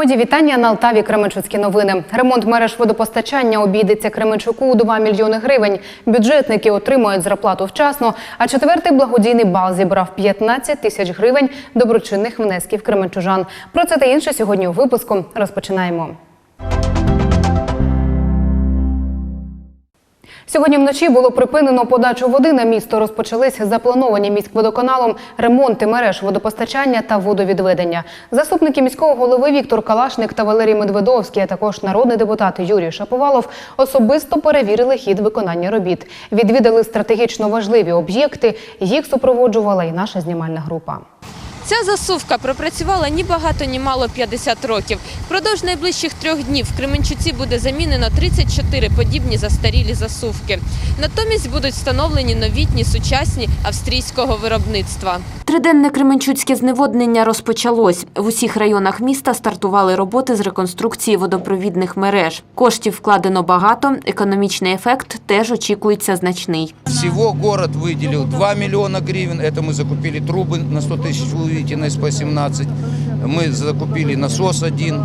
Мої вітання на Алтаві Кременчуцькі новини. Ремонт мереж водопостачання обійдеться Кременчуку у 2 мільйони гривень. Бюджетники отримують зарплату вчасно. А четвертий благодійний бал зібрав 15 тисяч гривень доброчинних внесків кременчужан. Про це та інше сьогодні у випуску розпочинаємо. Сьогодні вночі було припинено подачу води на місто. Розпочались заплановані міськводоканалом ремонти мереж водопостачання та водовідведення. Заступники міського голови Віктор Калашник та Валерій Медведовський, а також народний депутат Юрій Шаповалов особисто перевірили хід виконання робіт. Відвідали стратегічно важливі об'єкти. Їх супроводжувала і наша знімальна група. Ця засувка пропрацювала ні багато, ні мало 50 років. Впродовж найближчих трьох днів в Кременчуці буде замінено 34 подібні застарілі засувки. Натомість будуть встановлені новітні сучасні австрійського виробництва. Триденне Кременчуцьке зневоднення розпочалось. В усіх районах міста стартували роботи з реконструкції водопровідних мереж. Коштів вкладено багато, економічний ефект теж очікується значний. Всего город выделил 2 миллиона гривен. Это мы закупили трубы на 100 тысяч, вы увидите, на СП-17. Мы закупили насос один,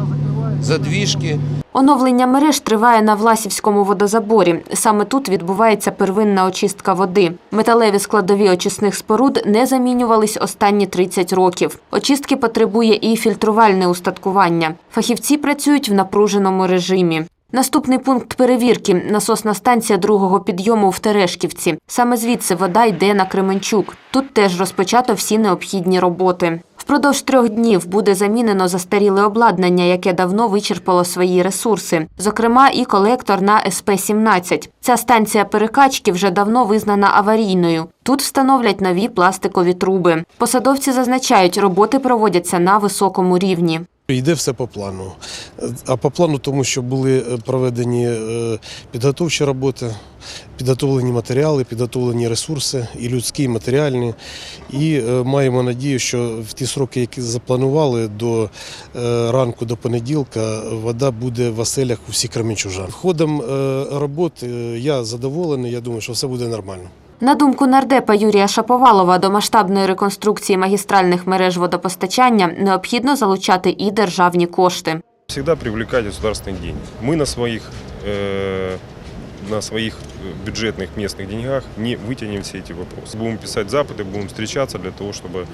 задвижки. Оновлення мереж триває на Власівському водозаборі. Саме тут відбувається первинна очистка води. Металеві складові очисних споруд не замінювались останні 30 років. Очистки потребує і фільтрувальне устаткування. Фахівці працюють в напруженому режимі. Наступний пункт перевірки – насосна станція другого підйому в Терешківці. Саме звідси вода йде на Кременчук. Тут теж розпочато всі необхідні роботи. Впродовж трьох днів буде замінено застаріле обладнання, яке давно вичерпало свої ресурси, зокрема і колектор на СП-17. Ця станція перекачки вже давно визнана аварійною. Тут встановлять нові пластикові труби. Посадовці зазначають, роботи проводяться на високому рівні. Йде все по плану. А по плану, тому що були е, проведені е, підготовчі роботи, підготовлені матеріали, підготовлені ресурси, і людські, і матеріальні. І е, маємо надію, що в ті сроки, які запланували до ранку, до понеділка, вода буде в оселях у всіх кременчужан. Ходом роботи я задоволений, я думаю, що все буде нормально. На думку нардепа Юрія Шаповалова, до масштабної реконструкції магістральних мереж водопостачання необхідно залучати і державні кошти. Всегда привлекать государственные деньги. Мы на своих, э, на своих э, бюджетных местных деньгах не вытянем все эти вопросы. Будем писать запыты, будем встречаться для того, чтобы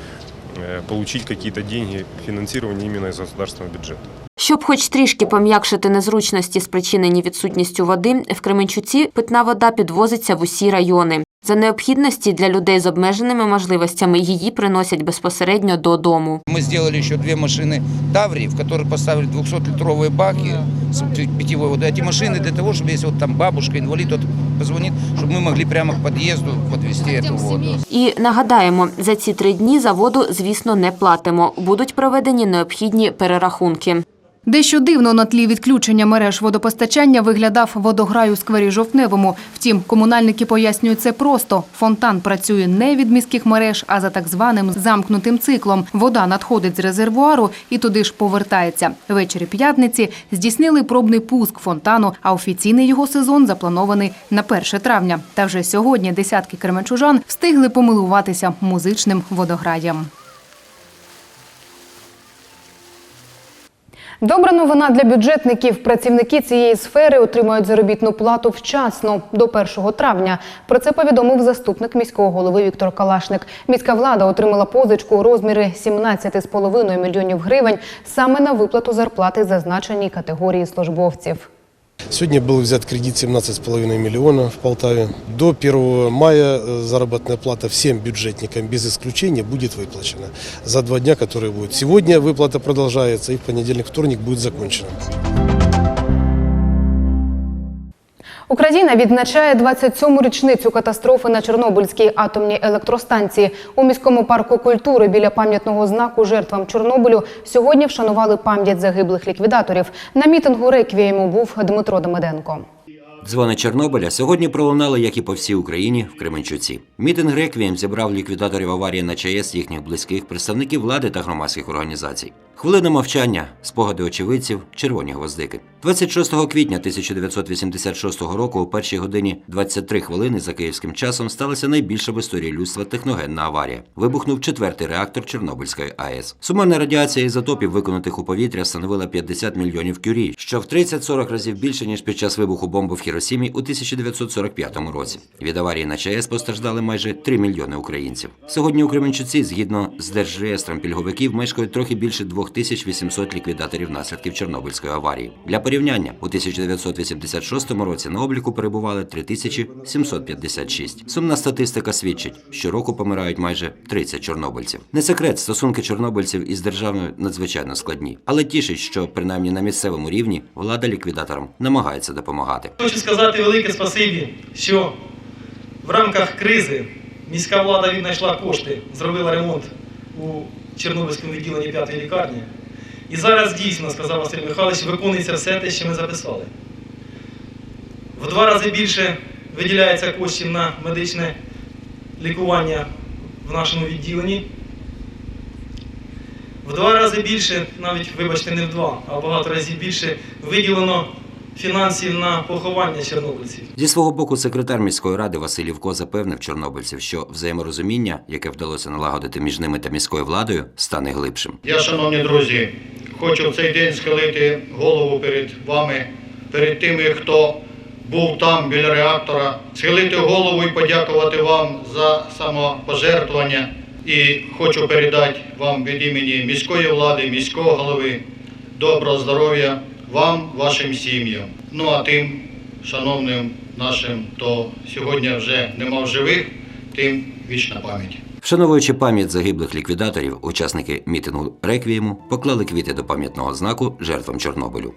э, получить какие-то деньги финансирования именно из государственного бюджета. Щоб хоч трішки пом'якшити незручності, спричинені відсутністю води, в Кременчуці питна вода підвозиться в усі райони. За необхідності для людей з обмеженими можливостями її приносять безпосередньо додому. Мы сделали еще две машины Таврии, в которые поставили 200-литровые баки с питьевой водой. Эти машины для того, чтобы если вот там бабушка, инвалид, тот позвонит, чтобы мы могли прямо к подъезду подвести эту воду. І нагадаємо, за ці три дні за воду, звісно, не платимо. Будуть проведені необхідні перерахунки. Дещо дивно на тлі відключення мереж водопостачання виглядав водограй у сквері Жовтневому. Втім, комунальники пояснюють це просто. Фонтан працює не від міських мереж, а за так званим замкнутим циклом. Вода надходить з резервуару і туди ж повертається. Ввечері п'ятниці здійснили пробний пуск фонтану, а офіційний його сезон запланований на 1 травня. Та вже сьогодні десятки кременчужан встигли помилуватися музичним водограєм. Добра новина для бюджетників. Працівники цієї сфери отримають заробітну плату вчасно до 1 травня. Про це повідомив заступник міського голови Віктор Калашник. Міська влада отримала позичку у розмірі 17,5 мільйонів гривень саме на виплату зарплати зазначеній категорії службовців. Сегодня был взят кредит 17,5 миллиона в Полтаве. До 1 мая э, заработная плата всем бюджетникам без исключения будет выплачена за два дня, которые будут. Сегодня выплата продолжается и в понедельник, вторник будет закончена. Україна відзначає 27-му річницю катастрофи на Чорнобильській атомній електростанції. У міському парку культури біля пам'ятного знаку жертвам Чорнобилю сьогодні вшанували пам'ять загиблих ліквідаторів. На мітингу реквієму був Дмитро Демиденко. Дзвони Чорнобиля сьогодні пролунали, як і по всій Україні, в Кременчуці. Мітинг реквієм зібрав ліквідаторів аварії на ЧАЕС, їхніх близьких, представників влади та громадських організацій. Хвилина мовчання, спогади очевидців, червоні гвоздики. 26 квітня 1986 року, о першій годині 23 хвилини за київським часом, сталася найбільша в історії людства техногенна аварія. Вибухнув четвертий реактор Чорнобильської АЕС. Сумарна радіація ізотопів, виконутих у повітря, становила 50 мільйонів кюрі, що в 30-40 разів більше ніж під час вибуху бомби в Хіросімі у 1945 році. Від аварії на ЧАЕС постраждали майже 3 мільйони українців. Сьогодні у Кременчуці, згідно з держреєстром пільговиків, мешкають трохи більше 2800 ліквідаторів наслідків Чорнобильської аварії. Для порівняння у 1986 році на обліку перебували 3756. Сумна статистика свідчить, щороку помирають майже 30 чорнобильців. Не секрет, стосунки чорнобильців із державою надзвичайно складні, але тішить, що принаймні на місцевому рівні влада ліквідаторам намагається допомагати. Сказати велике спасибі, що в рамках кризи міська влада віднайшла кошти, зробила ремонт у Чорнобильському відділенні п'ятої лікарні. І зараз дійсно, сказав Василь Михайлович, виконується все те, що ми записали. В два рази більше виділяється коштів на медичне лікування в нашому відділенні. В два рази більше, навіть, вибачте, не в два, а багато разів більше виділено фінансів на поховання чорнобильців. Зі свого боку, секретар міської ради Василь Івко запевнив чорнобильців, що взаєморозуміння, яке вдалося налагодити між ними та міською владою, стане глибшим. Я, шановні друзі, хочу в цей день схилити голову перед вами, перед тими, хто був там біля реактора, схилити голову і подякувати вам за самопожертвування. І хочу передати вам від імені міської влади, міського голови доброго здоров'я вам, вашим сім'ям. Ну а тим, шановним нашим, хто сьогодні вже нема в живих, тим вічна пам'ять. Вшановуючи пам'ять загиблих ліквідаторів, учасники мітингу Реквієму поклали квіти до пам'ятного знаку жертвам Чорнобилю.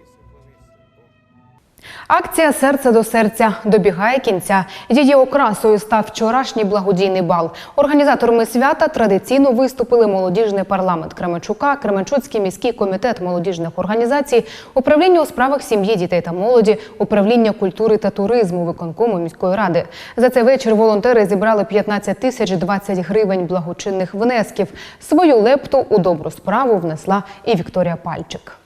Акція Серце до серця добігає кінця. Її окрасою став вчорашній благодійний бал. Організаторами свята традиційно виступили молодіжний парламент Кременчука, Кременчуцький міський комітет молодіжних організацій, управління у справах сім'ї, дітей та молоді, управління культури та туризму виконкому міської ради. За цей вечір волонтери зібрали 15 тисяч 20 гривень благочинних внесків. Свою лепту у добру справу внесла і Вікторія Пальчик.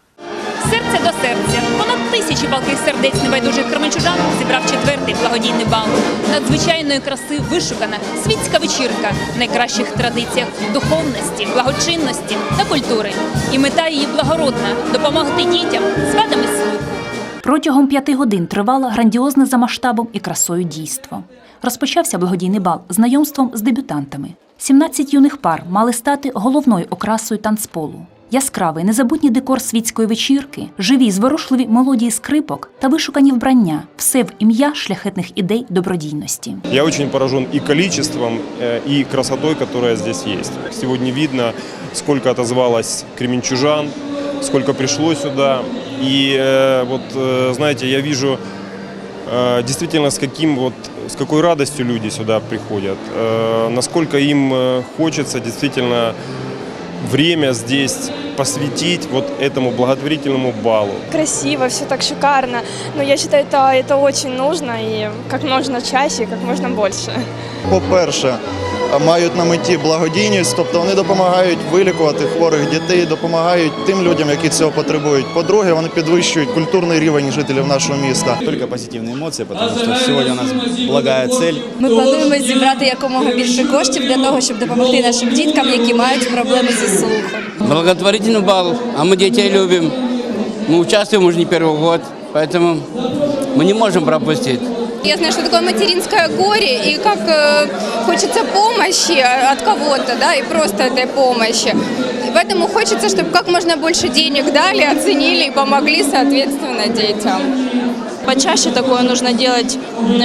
Серце до серця. Понад тисячі палких сердець небайдужих кременчужан зібрав четвертий благодійний бал. Надзвичайної краси вишукана світська вечірка в найкращих традиціях духовності, благочинності та культури. І мета її благородна допомогти дітям з вадами слуху. Протягом п'яти годин тривало грандіозне за масштабом і красою дійство. Розпочався благодійний бал знайомством з дебютантами. 17 юних пар мали стати головною окрасою танцполу. Яскравий незабутній декор світської вечірки, живі зворушливі мелодії скрипок та вишукані вбрання все в ім'я шляхетних ідей добродійності. Я очень поражен и количеством, э, и красотой, которая здесь есть. Сегодня видно, сколько отозвалось кременчужан, сколько пришло сюда. И э, вот, э, знаете, я вижу э, действительно, с, каким вот, с какой радостью люди сюда приходят, э, насколько им э, хочется действительно время здесь посвятить вот этому благотворительному балу. красиво, все так шикарно. Но я считаю, это, это очень нужно и как можно чаще, как можно больше. По-перше, мають на меті благодійність, тобто вони допомагають вилікувати хворих дітей, допомагають тим людям, які цього потребують. По-друге, вони підвищують культурний рівень жителів нашого міста. Только позитивные эмоции, потому что сьогодні у нас благая цель. Ми плануємо зібрати якомога більше коштів для того, щоб допомогти нашим діткам, які мають проблеми зі слухом. Благотворительный бал, а мы детей любим. Мы участвуем уже не первый год, поэтому мы не можем пропустить. Я знаю, что такое материнское горе и как э, хочется помощи от кого-то, да, и просто этой помощи. И поэтому хочется, чтобы как можно больше денег дали, оценили и помогли, соответственно, детям. Почаще такое нужно делать,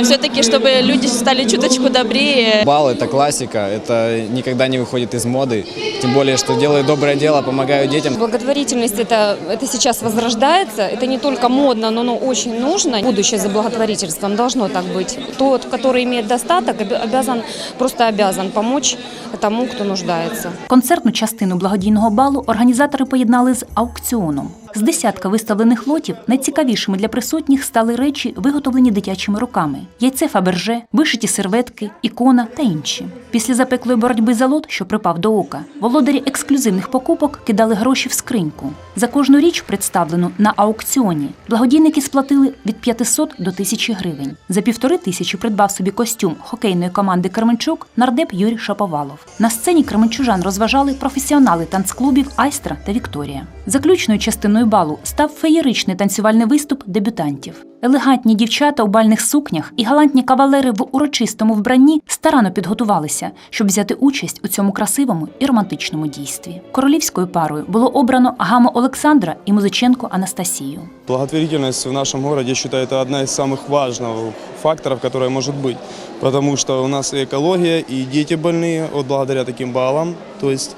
все-таки, чтобы люди стали чуточку добрее. Бал – это классика, это никогда не выходит из моды. Тем более, что делают доброе дело, помогают детям. Благотворительность это, это сейчас возрождается, это не только модно, но оно очень нужно. Будущее за благотворительством должно так быть. Тот, который имеет достаток, оби- обязан, просто обязан помочь тому, кто нуждается. Концертну частину благодійного балу організатори поєднали з аукціоном. З десятка виставлених лотів найцікавішими для присутніх стали речі, виготовлені дитячими руками: яйце Фаберже, вишиті серветки, ікона та інші. Після запеклої боротьби за лот, що припав до ока, володарі ексклюзивних покупок кидали гроші в скриньку. За кожну річ, представлену на аукціоні, благодійники сплатили від 500 до 1000 гривень. За півтори тисячі придбав собі костюм хокейної команди Кременчук нардеп Юрій Шаповалов. На сцені кременчужан розважали професіонали танцклубів Айстра та Вікторія. Заключною частиною балу став феєричний танцювальний виступ дебютантів. Елегантні дівчата у бальних сукнях і галантні кавалери в урочистому вбранні старано підготувалися, щоб взяти участь у цьому красивому і романтичному дійстві. Королівською парою було обрано Гамо Олександра і Музиченко Анастасію. Благотворительность в нашем городе, я считаю, это одна из самых важных факторов, которая может быть. Потому что у нас и экология, и дети больные вот благодаря таким баллам. То есть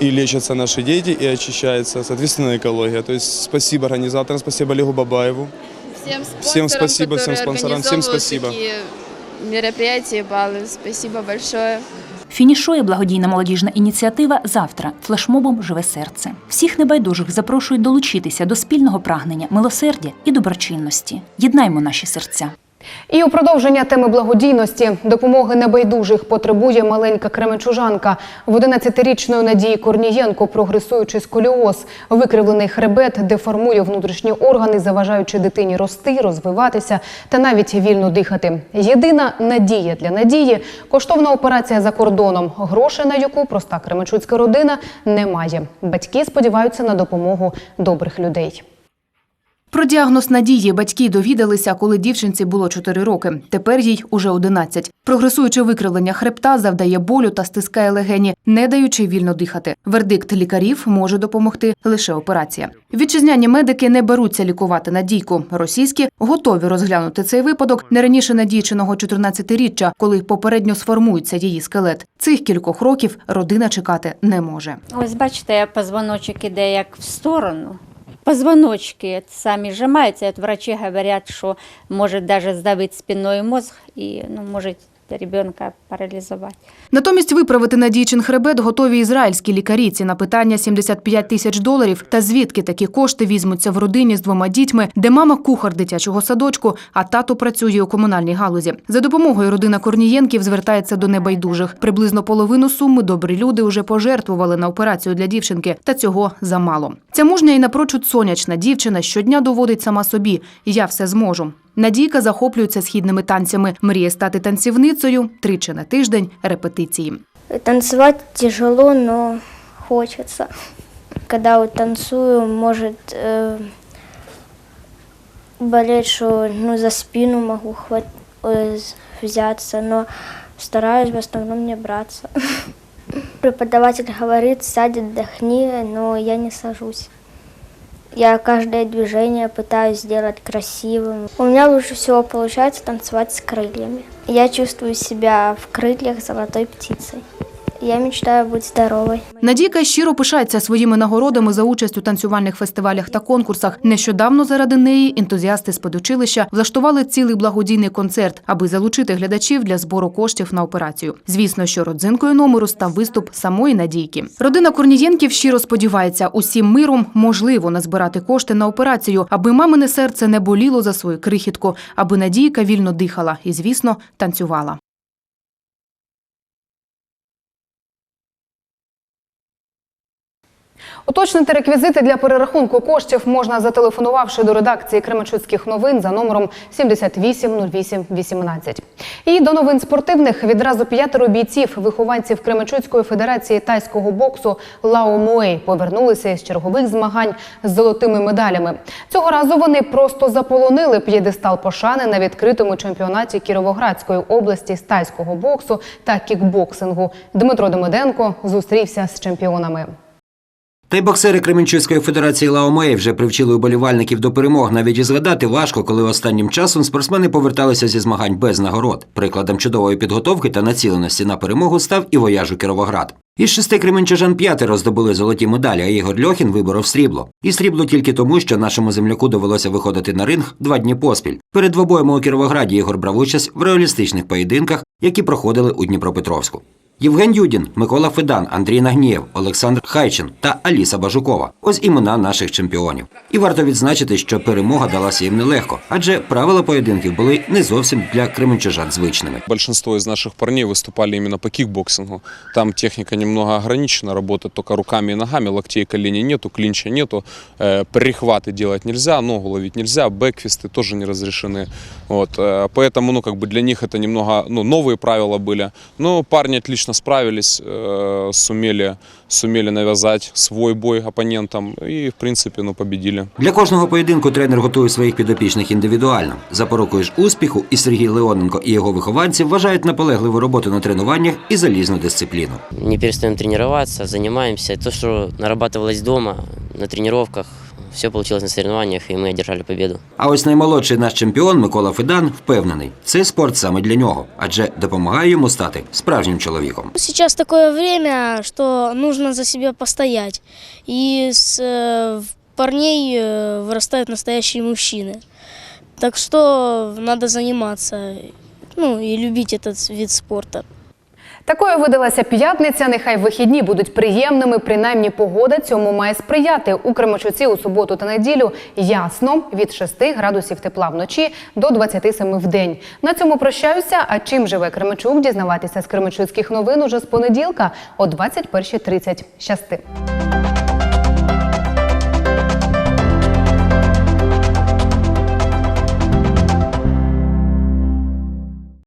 и лечатся наши дети, и очищается, соответственно, экология. То есть спасибо организаторам, спасибо Олегу Бабаеву. Всем, Всем спонсорам, спасибо, всем которые спонсорам, всем организовывают спасибо. такие мероприятия, баллы. Спасибо большое. Фінішує благодійна молодіжна ініціатива завтра флешмобом Живе серце. Всіх небайдужих запрошують долучитися до спільного прагнення милосердя і доброчинності. Єднаймо наші серця. І у продовження теми благодійності допомоги небайдужих потребує маленька кременчужанка. В 11-річної Надії Корнієнко прогресуючий сколіоз, викривлений хребет, деформує внутрішні органи, заважаючи дитині рости, розвиватися та навіть вільно дихати. Єдина надія для Надії коштовна операція за кордоном, грошей на яку проста кременчуцька родина не має. Батьки сподіваються на допомогу добрих людей. Про діагноз Надії батьки довідалися, коли дівчинці було 4 роки. Тепер їй уже 11. Прогресуюче викривлення хребта завдає болю та стискає легені, не даючи вільно дихати. Вердикт лікарів може допомогти лише операція. Вітчизняні медики не беруться лікувати Надійку. Російські готові розглянути цей випадок не раніше надійчиного 14-річчя, коли попередньо сформується її скелет. Цих кількох років родина чекати не може. Ось бачите, позвоночок іде як в сторону. Позвоночки самі сжимаються. От врачи говорять, що може навіть здавити спиною мозг і ну, може ребенка паралізувати. Натомість виправити Надійчин хребет готові ізраїльські лікарі. Ціна питання 75 тисяч доларів. Та звідки такі кошти візьмуться в родині з двома дітьми, де мама кухар дитячого садочку, а тато працює у комунальній галузі. За допомогою родина Корнієнків звертається до небайдужих. Приблизно половину суми добрі люди уже пожертвували на операцію для дівчинки, та цього замало. Ця мужня і напрочуд сонячна дівчина щодня доводить сама собі: я все зможу. Надійка захоплюється східними танцями, мріє стати танцівницею тричі на тиждень репетиції. Танцевать тяжело, но хочется. Когда вот танцую, может э, болеть, что ну, за спину могу хват... э, взяться, стараюсь в основном не браться. Преподаватель говорит, сядь, отдохни, но я не сажусь. Я каждое движение пытаюсь сделать красивым. У меня лучше всего получается танцевать с крыльями. Я чувствую себя в крыльях золотой птицей. Я мечтаю быть здоровой. Надійка щиро пишається своїми нагородами за участь у танцювальних фестивалях та конкурсах. Нещодавно заради неї ентузіасти з педучилища влаштували цілий благодійний концерт, аби залучити глядачів для збору коштів на операцію. Звісно, що родзинкою номеру став виступ самої Надійки. Родина Корнієнків щиро сподівається, усім миром можливо назбирати кошти на операцію, аби мамине серце не боліло за свою крихітку, аби Надійка вільно дихала і, звісно, танцювала. Уточнити реквізити для перерахунку коштів можна зателефонувавши до редакції Кременчуцьких новин за номером 780818. І до новин спортивних відразу п'ятеро бійців, вихованців Кременчуцької федерації тайського боксу Лао Муей повернулися із чергових змагань з золотими медалями. Цього разу вони просто заполонили п'єдестал пошани на відкритому чемпіонаті Кіровоградської області з тайського боксу та кікбоксингу. Дмитро Демиденко зустрівся з чемпіонами. Та й боксери Кременчуцької федерації Лаомеї вже привчили уболівальників до перемог. Навіть і згадати важко, коли останнім часом спортсмени поверталися зі змагань без нагород. Прикладом чудової підготовки та націленості на перемогу став і вояж у Кіровоград. Із шести кременчужан п'ятеро здобули золоті медалі, а Ігор Льохін виборов срібло. І срібло тільки тому, що нашому земляку довелося виходити на ринг два дні поспіль. Перед двобоями у Кіровограді Ігор брав участь в реалістичних поєдинках, які проходили у Дніпропетровську. Євген Юдін, Микола Федан, Андрій Нагнієв, Олександр Хайчин та Аліса Бажукова. Ось імена наших чемпіонів. І варто відзначити, що перемога далася їм нелегко, адже правила поєдинків були не зовсім для кременчужан звичними. Большинство из наших парней выступали именно по кикбоксингу. Там техника немного ограничена, работать только руками и ногами, локтей, коленей нету, клинча нету, э, перехваты делать нельзя, ногу ловить нельзя, бэкфисты тоже не разрешены. Вот, э, поэтому, ну, как бы для них это немного, ну, новые правила были. Но парни отлично справились, э, сумели, сумели навязать свой бой оппонентам и, в принципе, ну, победили. Для кожного поєдинку тренер готує своїх підопічних індивідуально. Запорукою ж успіху і Сергій Леоненко і його вихованці вважають наполегливу роботу на тренуваннях і залізну дисципліну. Не перестаем тренироваться, занимаемся. То, что нарабатывалось дома, на тренировках, все получилось на соревнованиях, и мы одержали победу. А ось наймолодший наш чемпіон Микола Федан впевнений, це спорт саме для нього, адже допомагає йому стати справжнім чоловіком. Сейчас такое время, что нужно за себя постоять. И с э, парней э, вырастают настоящие мужчины. Так что надо заниматься, ну и любить этот вид спорта. Такою видалася п'ятниця. Нехай вихідні будуть приємними. Принаймні погода цьому має сприяти. У Кременчуці у суботу та неділю ясно від 6 градусів тепла вночі до 27 в день. На цьому прощаюся. А чим живе Кременчук? Дізнаватися з Кременчуцьких новин уже з понеділка о 21.30. Щасти.